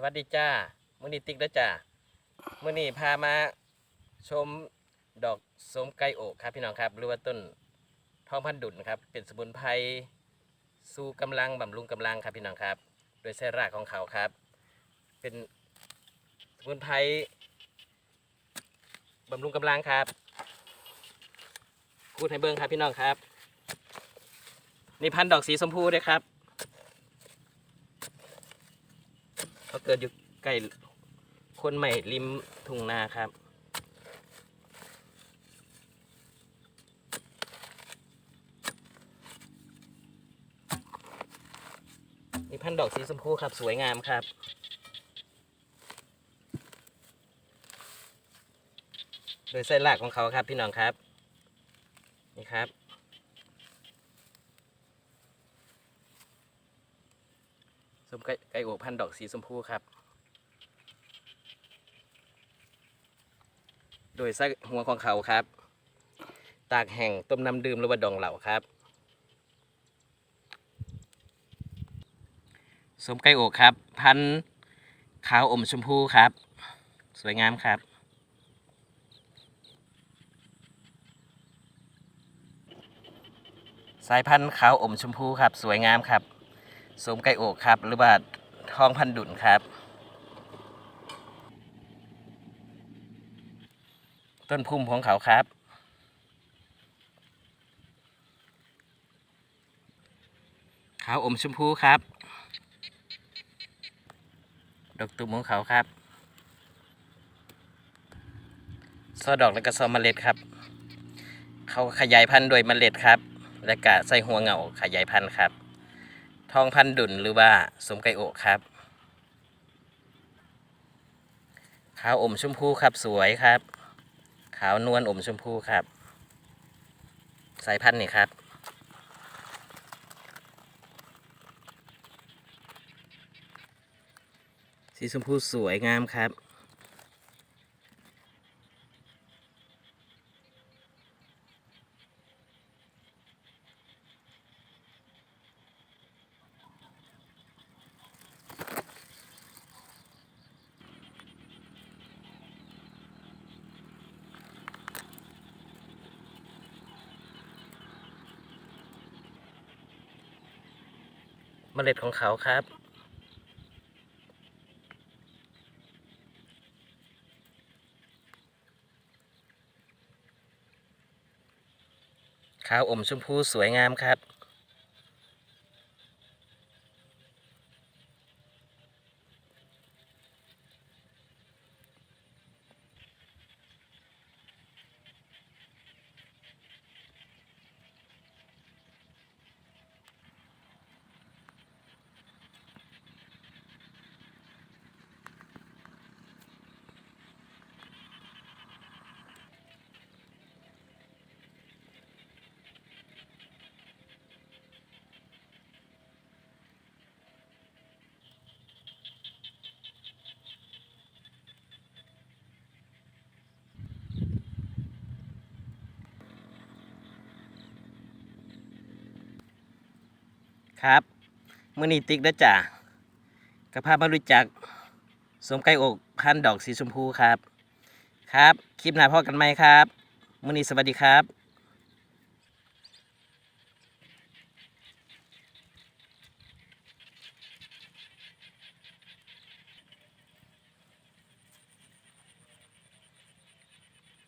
สวัสดีจ้ามื้อนี้ติ๊กเด้อจ้ามื้อนี้พามาชมดอกสมไก่โอกครับพี่น้องครับ หรือว่าต้นทองพันดุลครับ เป็นสมุนไพรสู้กำลังบำรุงกำลังครับพี่น้องครับ โดยใช้รากของเขาครับ เป็นสมุนไพรบำรุงกำลังครับพูดให้เบิ่งครับพี่น้องครับ นี่พันดอกสีชมพูด้วยครับ เขาเกิดอยู่ใกล้คนใหม่ริมทุ่งนาครับนี่พันธุ์ดอกสีชมพูครับ สวยงามครับโดยไส้รากของเขาครับพี่น้องครับ นี่ครับ ส้มไก่ไก่โอพันดอกสีชมพูครับ โดยไส้หัวของเขาครับ ตากแห่งต้มน้ำดื่มหรือว่าดองเหล่าครับส้มไก่โอครับ พันขาวอมชมพูครับ สวยงามครับสายพันธุ์ขาวอมชมพูครับ สวยงามครับ สมไก่โอกครับ หรือว่าทองพันดุนครับ ต้นพุ่มของเขาครับขาวอมชมพูครับ ดอกตุ่มของเขาครับซอดอกและก็ซอเมล็ดครับ เขาขยายพันธุ์โดยเมล็ดครับ และก็ใส่หัวเหงาขยายพันธุ์ครับ ทองพันดุนหรือว่าสมไก่โอครับขาวอมชมพูครับสวยครับ ขาวนวลอมชมพูครับ สายพันธุ์นี่ครับ สีชมพูสวยงามครับ เมล็ดของเขาครับ ขาวอมชมพูสวยงามครับ ครับมื่อนี้ติ๊กนะจ๊ะกระพามารู้จักสวมไก่อกพันดอกสีชมพูครับ ครับ คลิปหน้าพ่อกันไหมครับมื่อนี้สวัสดีครับ